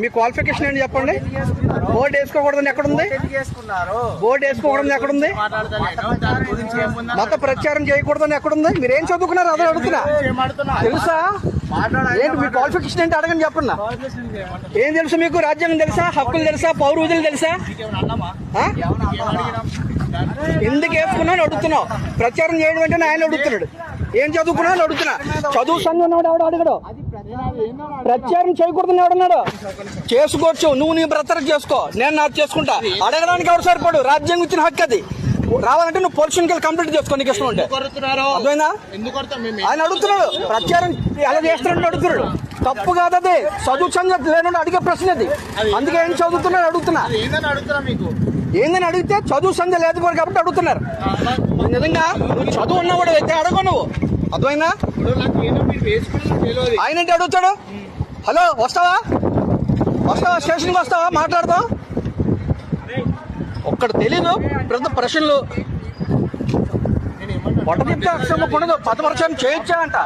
మీ qualification ఏంటి చెప్పండి? Board వేసుకోకూడదని ఎక్కడుంది? బోర్డు వేసుకోకూడదని ఎక్కడుంది? మత ప్రచారం చేయకూడదని ఎక్కడుంది? మీరు ఏం చదువుకున్నారు? అదే అడుగుతున్నా. తెలుసా? ఏంటి మీ క్వాలిఫికేషన్ ఏంటి? అడగని చెప్పన్నా. ఏం తెలుసు మీకు? రాజ్యాంగం తెలుసా? హక్కులు తెలుసా? పౌర విధులు తెలుసా? ఎందుకు వేసుకున్నాను అడుగుతున్నావు. ప్రచారం చేయడం అంటే ఆయన అడుగుతున్నాడు. ఏం చదువుకున్నాను అడుగుతున్నా. చదువు సంఘం ఎవడు అడగడు? ప్రచారం చేయకూడదని ఎవడన్నాడు చేసుకోవచ్చు. నువ్వు నీ బ్రతర చేసుకో. నేను నాకు చేసుకుంటా. అడగడానికి ఎవరు సరిపడు? రాజ్యాంగం ఇచ్చిన హక్కు అది. రావాలంటే నువ్వు పొలిషన్ కెళ్ళి కంప్లీట్ చేసుకో నీకు ఇష్టం ఉంటే. అర్థమైందా? ఆయన అడుగుతున్నాడు. ప్రచారం ఎలా చేస్తున్నాడు అడుగుతున్నాడు. తప్పు కాదు అది. చదువు సంగతి లేనుండి అడిగే ప్రశ్న అది. అందుకే ఏం చదువుతున్నాడు అడుగుతున్నా. ఏందని అడిగితే చదువు సంధ్య లేదు కూడా కాబట్టి అడుగుతున్నారు. నిజంగా నువ్వు చదువు ఉన్నవాడు అయితే అడగ నువ్వు. అర్థమైందా? ఆయన ఏంటి అడుగుతాడు? హలో వస్తావా? వస్తావా? స్టేషన్కి వస్తావా? మాట్లాడతావు ఒక్కడ తెలీదు. పెద్ద ప్రశ్నలు. నేను ఏమన్నా పొట్ట తిప్పితే కొనదు. పదపరచం చేయొచ్చా అంట.